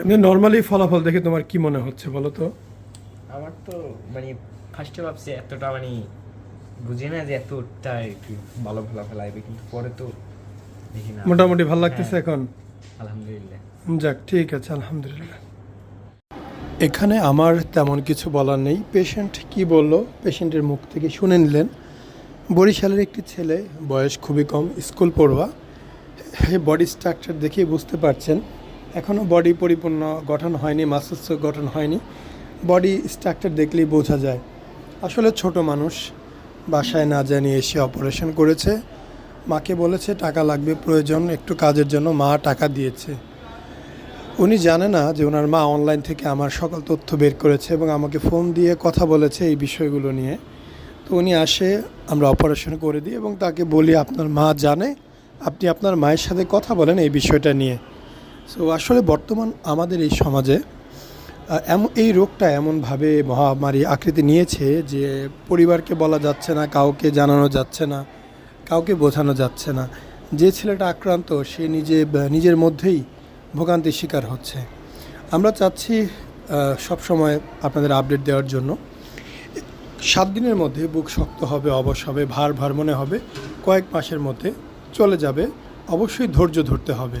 এমনি নর্মালি ফলাফল দেখে তোমার কি মনে হচ্ছে বলো তো? আমার তো মানে ফার্স্টে ভাবছি এতটা মানে বুঝি না যে এতটা ভালো ফলাফল আসবে কিন্তু পরে তো দেখি না। মোটামুটি ভালো লাগতেছে হ্যাঁ, এখন? আলহামদুলিল্লাহ। যাক ঠিক আছে আলহামদুলিল্লাহ। এখানে আমার তেমন কিছু বলার নেই। পেশেন্ট কি বলল? পেশেন্টের মুখ থেকে শুনে নিলেন। বরিশালের একটি ছেলে বয়স খুবই কম স্কুল পড়ুয়া। বডি স্ট্রাকচার দেখেই বুঝতে পারছেন। এখনও বডি পরিপূর্ণ গঠন হয়নি মাসেলস গঠন হয়নি। বডি স্ট্রাকচার দেখলেই বোঝা যায়। আসলে ছোট মানুষ বাসায় না জানিয়ে এসে অপারেশন করেছে। মাকে বলেছে, টাকা লাগবে, প্রয়োজন, একটু কাজের জন্য মা টাকা দিয়েছে। উনি জানে না যে ওনার মা অনলাইন থেকে আমার সকল তথ্য বের করেছে এবং আমাকে ফোন দিয়ে কথা বলেছে এই বিষয়গুলো নিয়ে। তো উনি আসে, আমরা অপারেশন করে দিই এবং তাকে বলি, আপনার মা জানে, আপনি আপনার মায়ের সাথে কথা বলেন এই বিষয়টা নিয়ে। সো আসলে বর্তমান আমাদের এই সমাজে এমন এই রোগটা এমনভাবে মহামারী আকৃতি নিয়েছে যে পরিবারকে বলা যাচ্ছে না, কাউকে জানানো যাচ্ছে না, কাউকে বোঝানো যাচ্ছে না। যে ছেলেটা আক্রান্ত, সে নিজে নিজের মধ্যেই ভোগান্তির শিকার হচ্ছে। আমরা চাচ্ছি সব সময় আপনাদের আপডেট দেওয়ার জন্য। সাত দিনের মধ্যে বুক শক্ত হবে, অবশ হবে, ভার ভার মনে হবে। কয়েক মাসের মধ্যে চলে যাবে। অবশ্যই ধৈর্য ধরতে হবে।